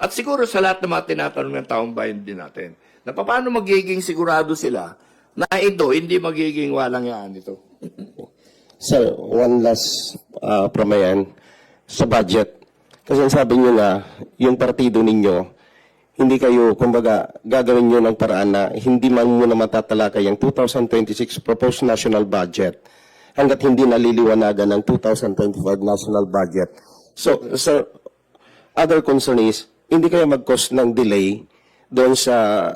At siguro sa lahat ng mga tinatanong ng taong bayan din natin, na paano magiging sigurado sila na ito hindi magiging walang yan ito. Sir, one last uh, pramayan sa budget. Kasi sabi niyo na yung partido ninyo, hindi kayo, kumbaga, gagawin niyo ng paraan na hindi man muna matatalakay ang 2026 proposed national budget hanggat hindi naliliwanagan ng 2025 national budget. So, sir, other concern is, hindi kayo mag-cause ng delay doon sa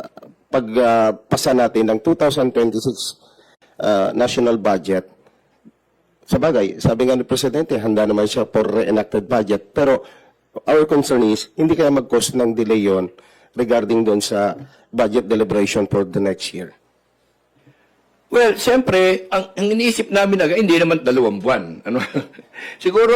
pagpasa natin ng 2026 uh, national budget sa bagay, sabi nga ni Presidente, handa naman siya for re-enacted budget. Pero our concern is, hindi kaya mag-cause ng delay yon regarding doon sa budget deliberation for the next year. Well, siyempre, ang, ang iniisip namin na hindi naman dalawang buwan. Ano? siguro,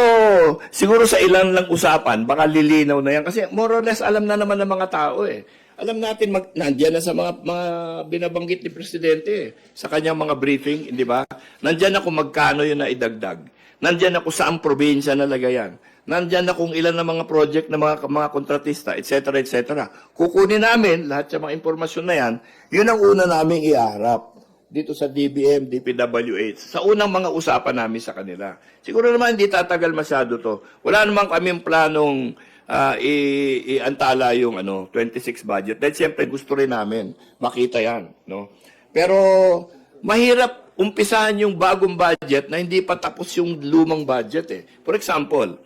siguro sa ilan lang usapan, baka lilinaw na yan. Kasi more or less, alam na naman ng mga tao eh. Alam natin, mag, nandiyan na sa mga, mga binabanggit ni Presidente eh, sa kanyang mga briefing, di ba? Nandiyan na kung magkano yun na idagdag. Nandiyan na kung saan probinsya nalagayan. Nandiyan na kung ilan na mga project na mga, mga kontratista, etc. etc. Kukunin namin lahat sa mga impormasyon na yan, yun ang una naming iharap dito sa DBM, DPWH, sa unang mga usapan namin sa kanila. Siguro naman hindi tatagal masyado to. Wala naman kaming planong ah, i- iantala yung ano 26 budget. Dahil siyempre gusto rin namin makita yan. No? Pero mahirap umpisahan yung bagong budget na hindi pa tapos yung lumang budget. Eh. For example,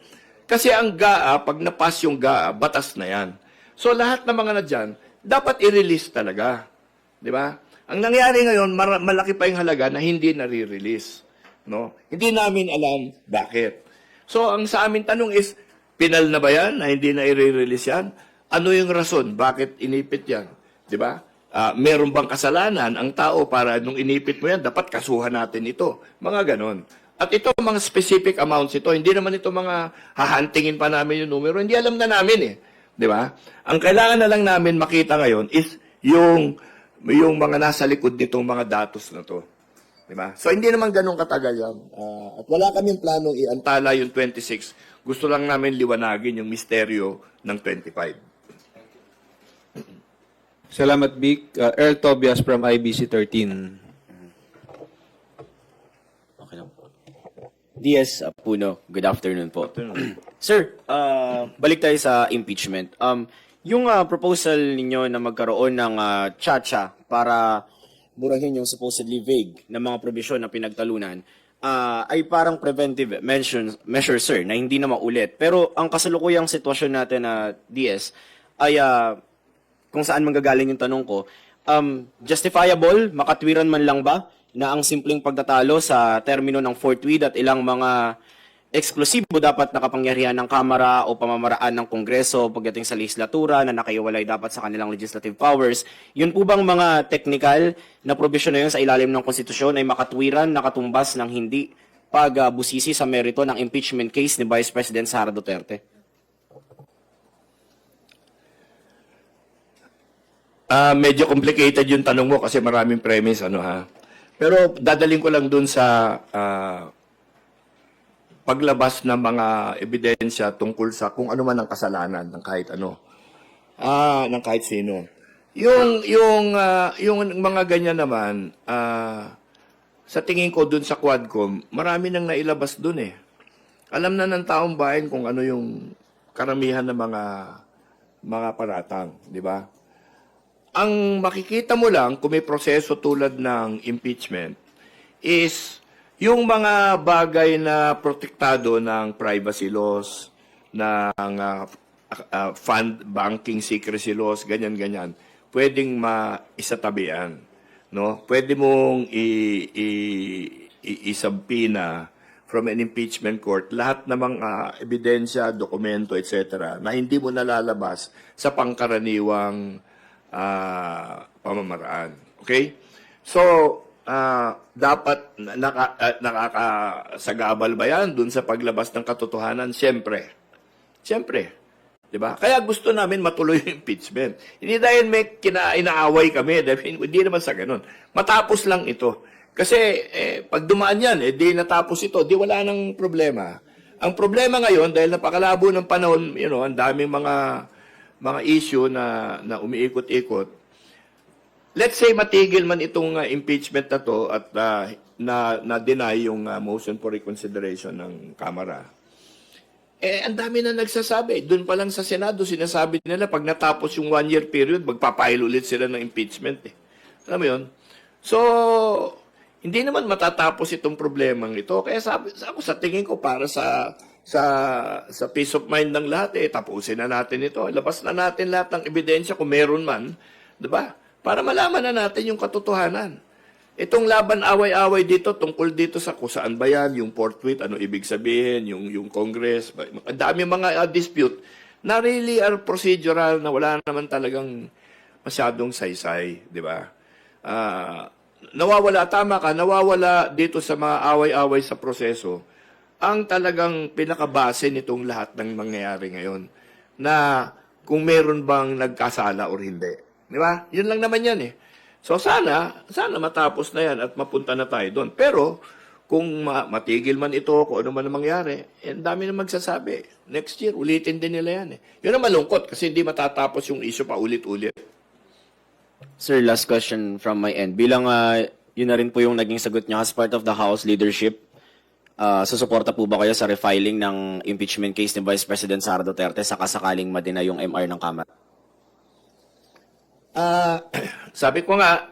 kasi ang GAA, pag napas yung GAA, batas na yan. So lahat ng mga na dyan, dapat i-release talaga. Di ba? Ang nangyari ngayon, malaki pa yung halaga na hindi nare-release. No? Hindi namin alam bakit. So ang sa amin tanong is, pinal na ba yan na hindi na i-release yan? Ano yung rason? Bakit inipit yan? Di ba? Ah, meron bang kasalanan ang tao para nung inipit mo yan, dapat kasuhan natin ito. Mga ganon. At ito, mga specific amounts ito, hindi naman ito mga hahantingin pa namin yung numero. Hindi alam na namin eh. Di ba? Ang kailangan na lang namin makita ngayon is yung, yung mga nasa likod nitong mga datos na to. Di ba? So, hindi naman ganun katagal yan. Ah, at wala kaming planong iantala yung 26. Gusto lang namin liwanagin yung misteryo ng 25. Salamat, Vic. Uh, Earl Tobias from IBC 13. Okay lang po. DS Puno, good afternoon po. Sir, uh, balik tayo sa impeachment. Um, yung uh, proposal ninyo na magkaroon ng uh, chacha para burahin yung supposedly vague na mga probisyon na pinagtalunan, uh, ay parang preventive measures, measure, sir, na hindi na maulit. Pero ang kasalukuyang sitwasyon natin na DS ay uh, kung saan manggagaling yung tanong ko, um, justifiable, makatwiran man lang ba na ang simpleng pagtatalo sa termino ng fourth tweet at ilang mga eksklusibo dapat nakapangyarihan ng Kamara o pamamaraan ng Kongreso pagdating sa legislatura na nakaiwalay dapat sa kanilang legislative powers. Yun po bang mga technical na provision na yun sa ilalim ng konstitusyon ay makatwiran, nakatumbas ng hindi pagbusisi sa merito ng impeachment case ni Vice President Sara Duterte? Ah, medyo complicated yung tanong mo kasi maraming premise ano ha. Pero dadaling ko lang dun sa ah, paglabas ng mga ebidensya tungkol sa kung ano man ang kasalanan ng kahit ano. Ah, ng kahit sino. Yung yung ah, yung mga ganyan naman ah, sa tingin ko dun sa Quadcom, marami nang nailabas dun eh. Alam na ng taong bayan kung ano yung karamihan ng mga mga paratang, di ba? ang makikita mo lang kung may proseso tulad ng impeachment is yung mga bagay na protektado ng privacy laws, ng uh, uh, fund banking secrecy laws, ganyan-ganyan, pwedeng maisatabian. No? Pwede mong i- i- i- isampina from an impeachment court lahat ng mga ebidensya, dokumento, etc. na hindi mo nalalabas sa pangkaraniwang ah, pamamaraan. Okay? So, ah, dapat na- naka, ah, nakakasagabal ba yan dun sa paglabas ng katotohanan? Siyempre. Siyempre. 'Di ba? Kaya gusto namin matuloy yung impeachment. Hindi dahil may kina inaaway kami, dahil hindi naman sa ganun. Matapos lang ito. Kasi eh, pag dumaan yan, eh, di natapos ito, di wala nang problema. Ang problema ngayon, dahil napakalabo ng panahon, you know, ang daming mga mga issue na, na umiikot-ikot, let's say matigil man itong uh, impeachment na to at uh, na, na-deny yung uh, motion for reconsideration ng Kamara. Eh, ang dami na nagsasabi. Doon pa lang sa Senado, sinasabi nila pag natapos yung one-year period, magpapail ulit sila ng impeachment. Eh. Alam mo yun? So, hindi naman matatapos itong problemang ito. Kaya sabi, ako sa tingin ko para sa sa sa peace of mind ng lahat eh tapusin na natin ito. Labas na natin lahat ng ebidensya kung meron man, 'di ba? Para malaman na natin yung katotohanan. Itong laban away-away dito tungkol dito sa kung saan ba yan, yung fourth tweet, ano ibig sabihin, yung yung Congress, ang dami mga uh, dispute na really are procedural na wala naman talagang masyadong saysay, di ba? Ah, nawawala, tama ka, nawawala dito sa mga away-away sa proseso ang talagang pinakabase nitong lahat ng mangyayari ngayon na kung meron bang nagkasala or hindi. Di ba? Yun lang naman yan eh. So sana, sana matapos na yan at mapunta na tayo doon. Pero kung ma- matigil man ito, kung ano man ang mangyari, eh, ang dami na magsasabi. Next year, ulitin din nila yan eh. Yun ang malungkot kasi hindi matatapos yung issue pa ulit-ulit. Sir, last question from my end. Bilang ah, yun na rin po yung naging sagot niya as part of the House leadership, ah, susuporta po ba kayo sa refiling ng impeachment case ni Vice President Sara Duterte sa kasakaling madina yung MR ng Kamara? Ah, sabi ko nga,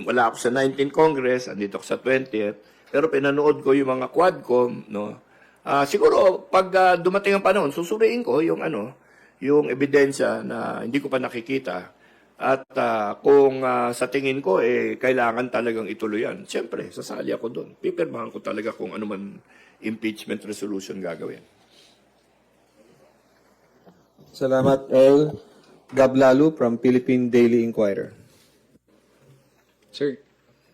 wala ako sa 19 Congress, andito ako sa 20th, pero pinanood ko yung mga quadcom, no. Ah, siguro pag ah, dumating ang panahon, susuriin ko yung ano, yung ebidensya na hindi ko pa nakikita. At ah, kung ah, sa tingin ko eh kailangan talagang ituloy yan. Siyempre, sasali ako doon. Pipirmahan ko talaga kung ano man impeachment resolution gagawin. Salamat, Earl. Gablalu from Philippine Daily Inquirer. Sir,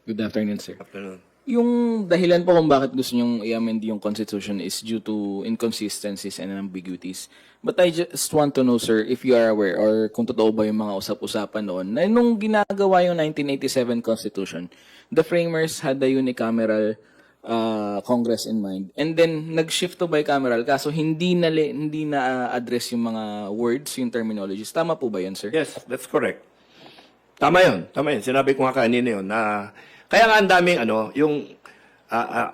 good afternoon, sir. Afternoon. Yung dahilan po kung bakit gusto nyong i-amend yung Constitution is due to inconsistencies and ambiguities. But I just want to know, sir, if you are aware or kung totoo ba yung mga usap-usapan noon na nung ginagawa yung 1987 Constitution, the framers had the unicameral uh, Congress in mind. And then, nag-shift to bicameral kaso hindi na, hindi na uh, address yung mga words, yung terminologies. Tama po ba yun, sir? Yes, that's correct. Tama yun. Tama yun. Sinabi ko nga kanina yun na kaya nga ang daming ano, yung ah, ah,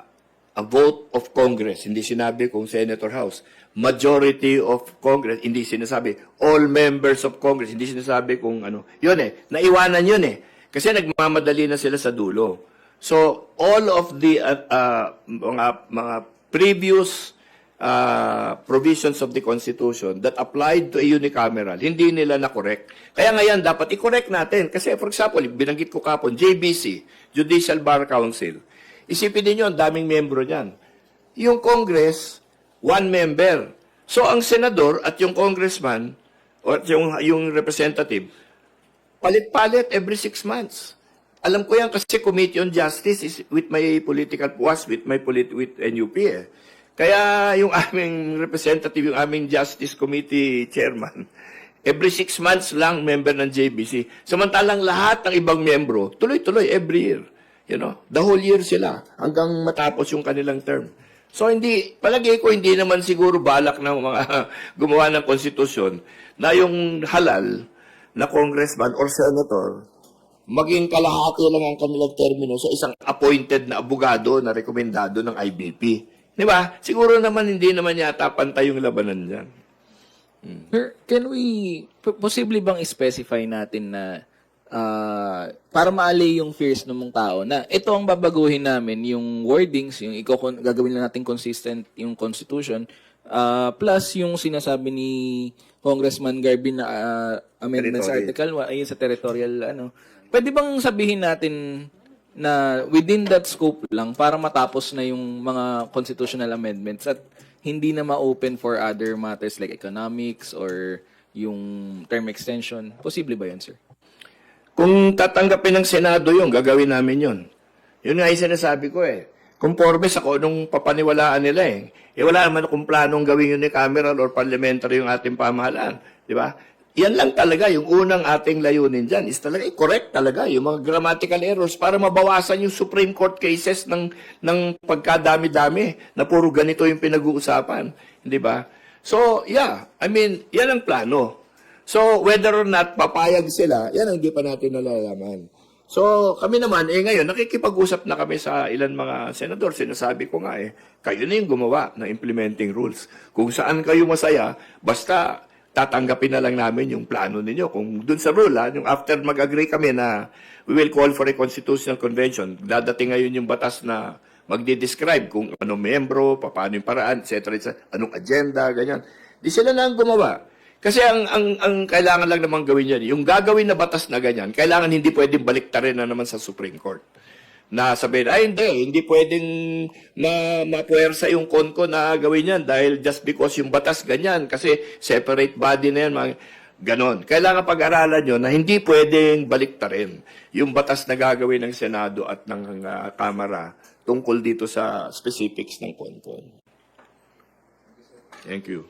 a vote of Congress, hindi sinabi kung Senator House. Majority of Congress, hindi sinasabi all members of Congress, hindi sinasabi kung ano. Yun eh, naiwanan yun eh. Kasi nagmamadali na sila sa dulo. So, all of the uh, uh, mga, mga previous uh, provisions of the Constitution that applied to a unicameral, hindi nila na-correct. Kaya ngayon, dapat i-correct natin. Kasi, for example, binanggit ko kapon, JBC, Judicial Bar Council. Isipin ninyo, ang daming membro niyan. Yung Congress, one member. So, ang senador at yung congressman, o yung, yung representative, palit-palit every six months. Alam ko yan kasi Committee on Justice is with my political was with my polit with NUP eh. Kaya yung aming representative, yung aming Justice Committee chairman, every six months lang member ng JBC. Samantalang lahat ng ibang membro, tuloy-tuloy every year. You know, the whole year sila hanggang matapos yung kanilang term. So hindi, palagay ko hindi naman siguro balak ng mga gumawa ng konstitusyon na yung halal na congressman or senator maging kalahati lang ang kanilang termino sa isang appointed na abogado na rekomendado ng IBP. Di ba? Siguro naman hindi naman yata pantay yung labanan dyan. Sir, can we, p- posible bang specify natin na ah, para maali yung fears ng mga tao na ito ang babaguhin namin, yung wordings, yung iko gagawin lang natin consistent yung constitution, ah, plus yung sinasabi ni Congressman Garbin na ah, amendment sa Territory. article 1, ayun sa territorial ano. Pwede bang sabihin natin na within that scope lang para matapos na yung mga constitutional amendments at hindi na ma-open for other matters like economics or yung term extension. Posible ba yan, sir? Kung tatanggapin ng Senado yung gagawin namin yun. Yun nga yung sinasabi ko eh. Conforme sa kung anong papaniwalaan nila eh. Eh wala naman akong planong gawin yun ni cameral or parliamentary yung ating pamahalaan. Di ba? Yan lang talaga, yung unang ating layunin dyan is talaga, eh, correct talaga, yung mga grammatical errors para mabawasan yung Supreme Court cases ng, ng pagkadami-dami na puro ganito yung pinag-uusapan. Di ba? So, yeah, I mean, yan ang plano. So, whether or not papayag sila, yan ang hindi pa natin nalalaman. So, kami naman, eh ngayon, nakikipag-usap na kami sa ilan mga senador. Sinasabi ko nga eh, kayo na yung gumawa ng implementing rules. Kung saan kayo masaya, basta tatanggapin na lang namin yung plano ninyo. Kung dun sa rule, ha, yung after mag-agree kami na we will call for a constitutional convention, dadating ngayon yung batas na magdi-describe kung anong membro, paano yung paraan, etc., etc., anong agenda, ganyan. Di sila na ang gumawa. Kasi ang, ang, ang kailangan lang naman gawin yan, yung gagawin na batas na ganyan, kailangan hindi pwedeng baliktarin na naman sa Supreme Court. Na sabihin, ay hindi, hindi pwedeng ma, mapuwersa yung konko na gawin yan dahil just because yung batas ganyan, kasi separate body na yan, mga, ganon. Kailangan pag-aralan nyo na hindi pwedeng baliktarin yung batas na gagawin ng Senado at ng ah, Kamara tungkol dito sa specifics ng konko. Thank you.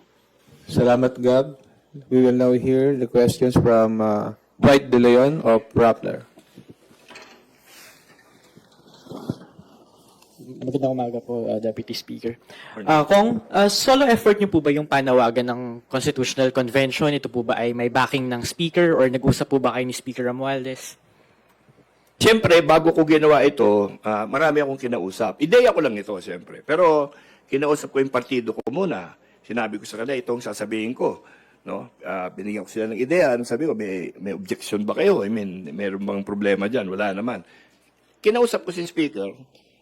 Salamat, Gab. We will now hear the questions from uh, Dwight De Leon of Rappler. Magandang umaga po, uh, Deputy Speaker. Ah, kung ah, solo effort niyo po ba yung panawagan ng Constitutional Convention? Ito po ba ay may backing ng Speaker or nag-usap po ba kayo ni Speaker Romualdez? Siyempre, bago ko ginawa ito, ah, marami akong kinausap. Ideya ko lang ito, siyempre. Pero kinausap ko yung partido ko muna. Sinabi ko sa kanila, itong sasabihin ko. No? Ah, binigyan ko sila ng ideya. Ano sabi ko, may, may objection ba kayo? I mean, mayroon bang problema dyan? Wala naman. Kinausap ko si Speaker.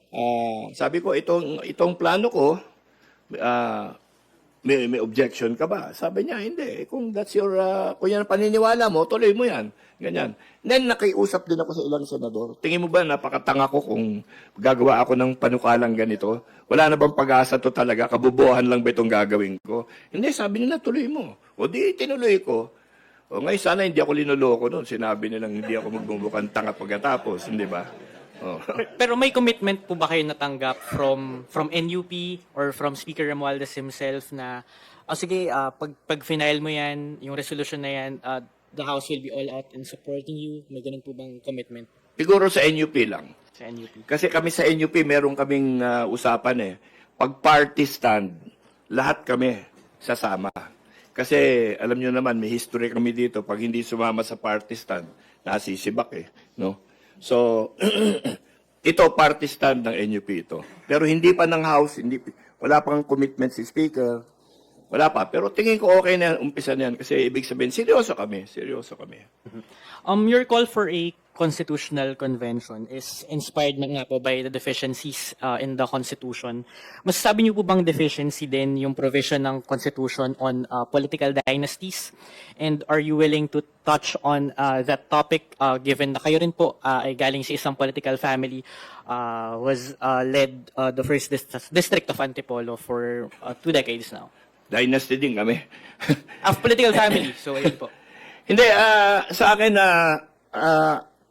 Ah, sabi ko, itong, itong plano ko, ah, may, may objection ka ba? Sabi niya, hindi. Kung that's your, uh, kung yan paniniwala mo, tuloy mo yan. Ganyan. Then, nakiusap din ako sa ilang senador. Tingin mo ba, napakatanga ko kung gagawa ako ng panukalang ganito? Wala na bang pag-asa to talaga? Kabubuhan lang ba itong gagawin ko? Hindi, sabi nila, tuloy mo. O di, tinuloy ko. O ngayon, sana hindi ako linuloko noon. Sinabi nilang hindi ako magbubukang tanga pagkatapos, hindi ba? Oh. Pero may commitment po ba kayo natanggap from from NUP or from Speaker Romualdez himself na oh, sige, ah, pag, pag final mo yan, yung resolution na yan, ah, the House will be all out in supporting you? May ganun po bang commitment Siguro sa NUP lang. sa NUP? Kasi kami sa NUP, meron kaming ah, usapan eh. Pag party stand, lahat kami sasama. Kasi alam nyo naman, may history kami dito. Pag hindi sumama sa party stand, nasisibak eh. No? So, ito party stand ng NUP ito. Pero hindi pa ng House, hindi, wala pang commitment si Speaker. Wala pa. Pero tingin ko okay na umpisa na yan. Kasi ibig sabihin, seryoso kami. Seryoso kami. Um, your call for a constitutional convention is inspired nga po by the deficiencies uh, in the Constitution. Masasabi niyo po bang deficiency din yung provision ng Constitution on uh, political dynasties? And are you willing to touch on uh, that topic uh, given na kayo rin po uh, ay galing sa isang political family uh, was uh, led uh, the first dis- district of Antipolo for uh, two decades now? Dynasty din kami. Of political family, so ayun po. Hindi, ah, sa akin na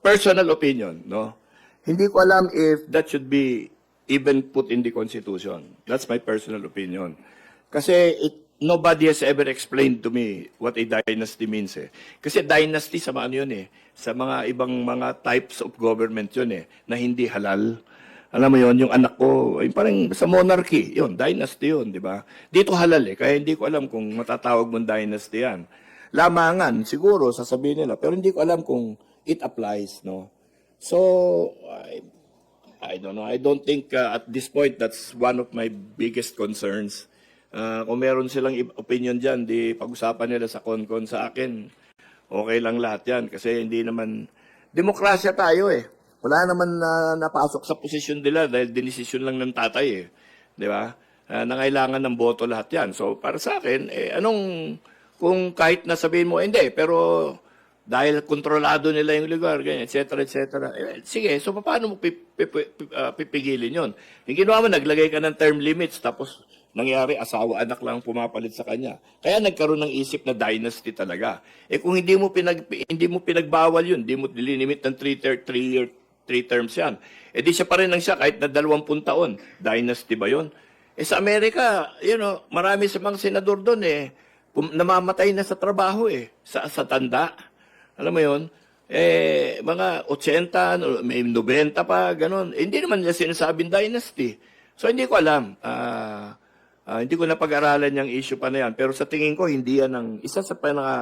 personal opinion, no? Hindi ko alam if that should be even put in the Constitution. That's my personal opinion. Kasi it, nobody has ever explained to me what a dynasty means eh. Kasi dynasty sa mga ano yun eh, sa mga ibang mga types of government yun eh, na hindi halal. Alam mo yon yung anak ko, ay parang sa monarchy, yun, dynasty yun, di ba? Dito halal eh, kaya hindi ko alam kung matatawag mong dynasty yan. Lamangan, siguro, sasabihin nila, pero hindi ko alam kung it applies, no? So, I, I don't know. I don't think uh, at this point that's one of my biggest concerns. Uh, kung meron silang opinion dyan, di pag-usapan nila sa konkon sa akin. Okay lang lahat yan kasi hindi naman... Demokrasya tayo eh. Wala naman na napasok sa posisyon nila dahil dinesisyon lang ng tatay eh. Di ba? Uh, nangailangan ng boto lahat yan. So para sa akin, eh, anong... Kung kahit na sabihin mo, hindi, pero dahil kontrolado nila yung lugar, ganyan, et cetera, et cetera. Eh, sige, so paano mo ah, pipigilin yun? Yung ginawa mo, naglagay ka ng term limits, tapos nangyari, asawa, anak lang ang pumapalit sa kanya. Kaya nagkaroon ng isip na dynasty talaga. Eh kung hindi mo pinag hindi mo pinagbawal yun, hindi mo dilinimit ng 3 ter, three year three terms yan. Eh di siya pa rin ang siya kahit na 20 taon. Dynasty ba yun? Eh sa Amerika, you know, marami sa mga senador doon eh, namamatay na sa trabaho eh, sa, sa tanda. Alam mo yon eh, mga 80, no, may 90 pa, ganun. Eh, hindi naman niya sinasabing dynasty. So, hindi ko alam. Ah, ah, hindi ko napag-aralan yung issue pa na yan. Pero sa tingin ko, hindi yan ang, isa sa pinaka